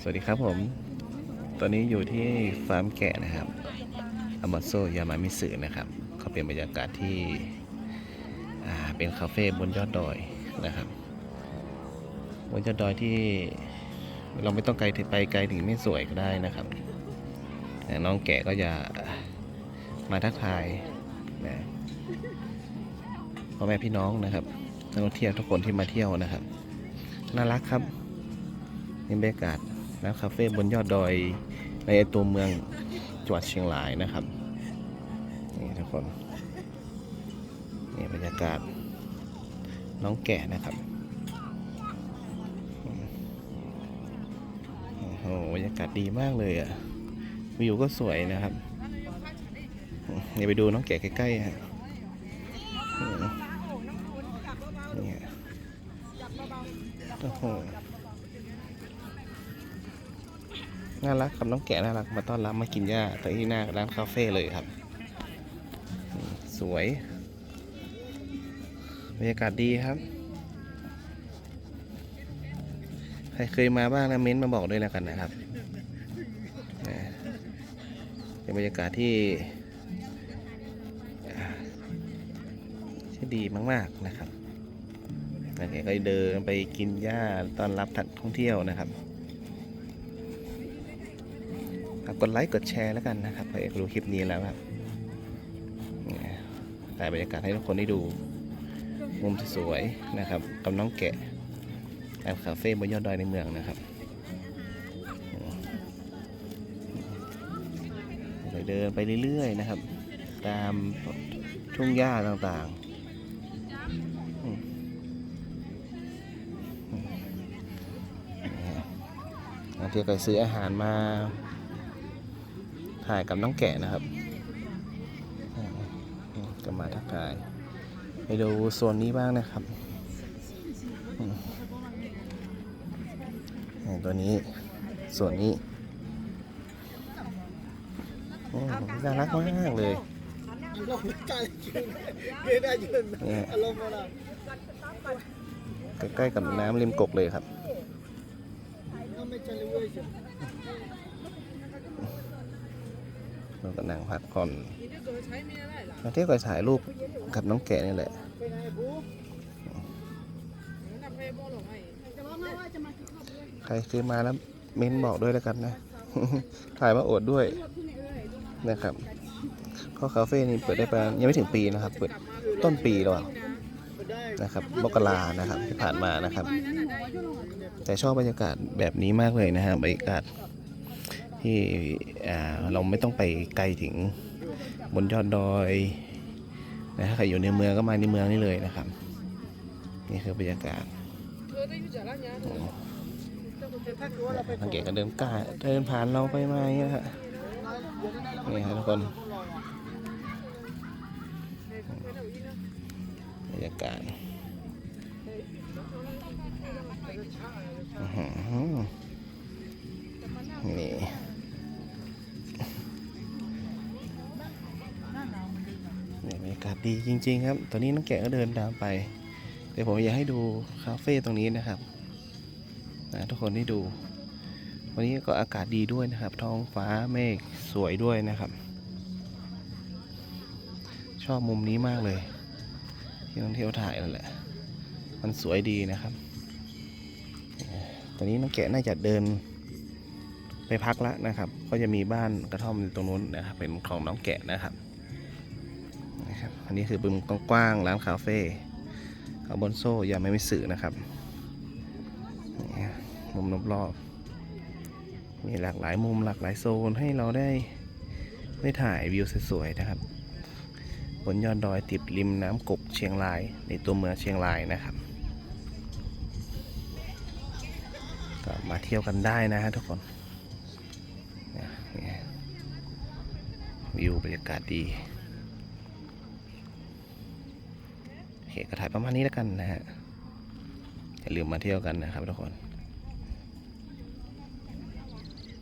สวัสดีครับผม ตอนนี้อยู่ที่ฟาร์มแกะนะครับอมาโซยามามิสึนะครับ เขาเป็นบรรยากาศที่เป็นคาเฟ่บนยอดดอยนะครับ บนยอดดอยที่เราไม่ต้องไกลถึงไปไกลถึงไม่สวยก็ได้นะครับ น้องแกะก็จะมาทักทายนะพ่อแม่พี่น้องนะครับนักท่องเที่ยวทุกคนที่มาเที่ยวนะครับ น่ารักครับนี่บรรยากาศ ร้านคาเฟ่บนยอดดอยในตัวเมืองจังหวัดเชียงรายนะครับ นี่ทุกคน นี่บรรยากาศ น้องแกะนะครับ โอ้โหบรรยากาศดีมากเลยอะวิวก็สวยนะครับ เดี๋ยวไปดูน้องแกะใกล้ๆฮะนี่ฮะโอ้โห น่ารักครับน้องแกะน่ารักมาต้อนรับมากินหญ้าแต่ที่หน้าร้านคาเฟ่เลยครับ สวยบรรยากาศดีครับ ใครเคยมาบ้างนะเม้นมาบอกด้วยแล้วกันนะครับเป็นบรรยากาศที่ที่ดีมาก ๆ นะครับนักแกก็เดินไปกินหญ้าต้อนรับนักท่องเที่ยวนะครับ ฝากกดไลค์กดแชร์แล้วกันนะครับใครดูคลิปนี้แล้วครับเนี่ยถ่ายบรรยากาศให้ทุกคนได้ดูมุมสวยๆนะครับกับน้องแกะแอบคาเฟ่บนยอดดอยในเมืองนะครับเดี๋ยวเดินไปเรื่อยๆนะครับ ตามทุ่งหญ้าต่างๆเนี่ยบางทีก็ซื้ออาหารมา ถ่ายกับน้องแกะนะครับอืมอืมก็มาทักทายไปดูโซนนี้บ้างนะครับอืมนี่ตัวนี้ส่วนนี้โอ้น่ารักมากเลยเราไม่กล้ายืนเกได้ยืนเนี่ยอารมณ์อะไรใกล้ๆกับน้ำริมกกเลยครับถ้าไม่จะรู้ เลยสิเราก็นั่งพักผ่อนมาเที่ยวก็ถ่ายรูปกับน้องแกะนี่แหละไปไหนบูใครเคยมาแล้วเม้นบอกด้วยแล้วกันนะ ถ่ายมาอวดด้วยนะครับเพราะคาเฟ่นี้เปิดได้ประมาณยังไม่ถึงปีนะครับ เปิดต้นปีแล้วอะไปได้นะครับมกรานะครับที่ผ่านมานะครับ แต่ชอบบรรยากาศแบบนี้มากเลยนะฮะบรรยากาศ ที่เราไม่ต้องไปไกลถึงบนยอดดอยนะถ้าใครอยู่ในเมืองก็มาในเมืองนี่เลยนะครับ นี่คือบรรยากาศถ้าเกิดเราไปสังเกตกันเดินกล้าเดินผ่านเราไปมาอย่างเงี้ยฮะนี่ครับทุกคนบรรยากาศอือ บรรยากาศดีจริง ๆ ครับ ตอนนี้น้องแกะก็เดินตามไป เดี๋ยวผมอยากให้ดูคาเฟ่ตรงนี้นะครับนะทุกคนได้ดู วันนี้ก็อากาศดีด้วยนะครับ ท้องฟ้าเมฆสวยด้วยนะครับ ชอบมุมนี้มากเลย ที่นักท่องเที่ยวถ่ายนั่นแหละ มันสวยดีนะครับ ตอนนี้น้องแกะน่าจะเดินไปพักแล้วนะครับ ก็จะมีบ้านกระท่อมอยู่ตรงนู้นนะครับ เป็นของน้องแกะนะครับ นะครับ อันนี้คือบึมกว้างๆร้านคาเฟ่คาบอนโซ่ยาไม่มิสึนะครับมุมรอบๆมีหลากหลายมุมหลากหลายโซนให้เราได้ได้ถ่ายวิวสวยๆนะครับบนยอดดอยติดริมน้ำกกเชียงราย ในตัวเมืองเชียงรายนะครับก็มาเที่ยวกันได้นะฮะทุกคนวิวบรรยากาศดี โอเคก็ถ่ายประมาณนี้แล้วกันนะฮะอย่าลืมมาเที่ยวกันนะครับทุกคน